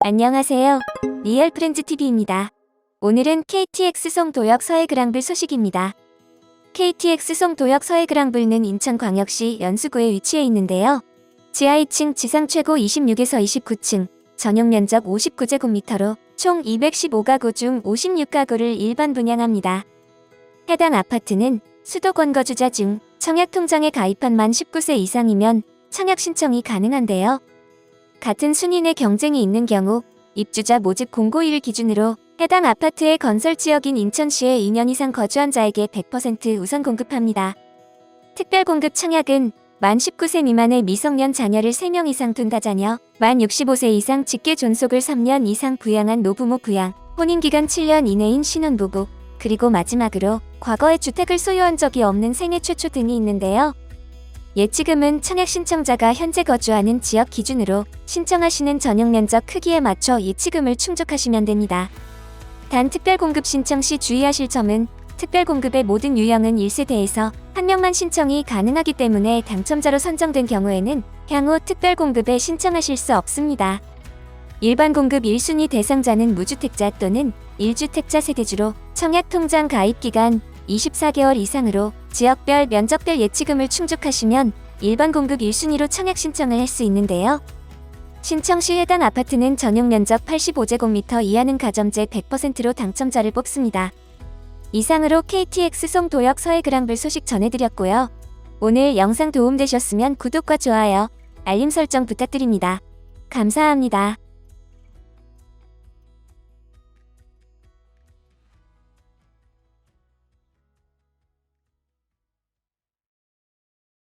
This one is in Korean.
안녕하세요. 리얼 프렌즈 TV입니다. 오늘은 KTX 송도역 서해 그랑불 소식입니다. KTX 송도역 서해 그랑불은 인천광역시 연수구에 위치해 있는데요. 지하 2층 지상 최고 26에서 29층, 전용 면적 59제곱미터로 총 215가구 중 56가구를 일반 분양합니다. 해당 아파트는 수도권 거주자 중 청약 통장에 가입한 만 19세 이상이면 청약 신청이 가능한데요. 같은 순위 내 경쟁이 있는 경우 입주자 모집 공고일 기준으로 해당 아파트의 건설 지역인 인천시에 2년 이상 거주한 자에게 100% 우선 공급합니다. 특별 공급 청약은 만 19세 미만의 미성년 자녀를 3명 이상 둔 다 자녀, 만 65세 이상 직계 존속을 3년 이상 부양한 노부모 부양, 혼인기간 7년 이내인 신혼부부, 그리고 마지막으로 과거에 주택을 소유한 적이 없는 생애 최초 등이 있는데요. 예치금은 청약 신청자가 현재 거주하는 지역 기준으로 신청하시는 전용 면적 크기에 맞춰 예치금을 충족하시면 됩니다. 단 특별 공급 신청 시 주의하실 점은 특별 공급의 모든 유형은 1세대에서 한 명만 신청이 가능하기 때문에 당첨자로 선정된 경우에는 향후 특별 공급에 신청하실 수 없습니다. 일반 공급 1순위 대상자는 무주택자 또는 1주택자 세대주로 청약 통장 가입 기간 24개월 이상으로 지역별 면적별 예치금을 충족하시면 일반 공급 1순위로 청약 신청을 할 수 있는데요. 신청 시 해당 아파트는 전용 면적 85제곱미터 이하는 가점제 100%로 당첨자를 뽑습니다. 이상으로 KTX 송도역 서해그랑불 소식 전해드렸고요. 오늘 영상 도움되셨으면 구독과 좋아요, 알림 설정 부탁드립니다. 감사합니다.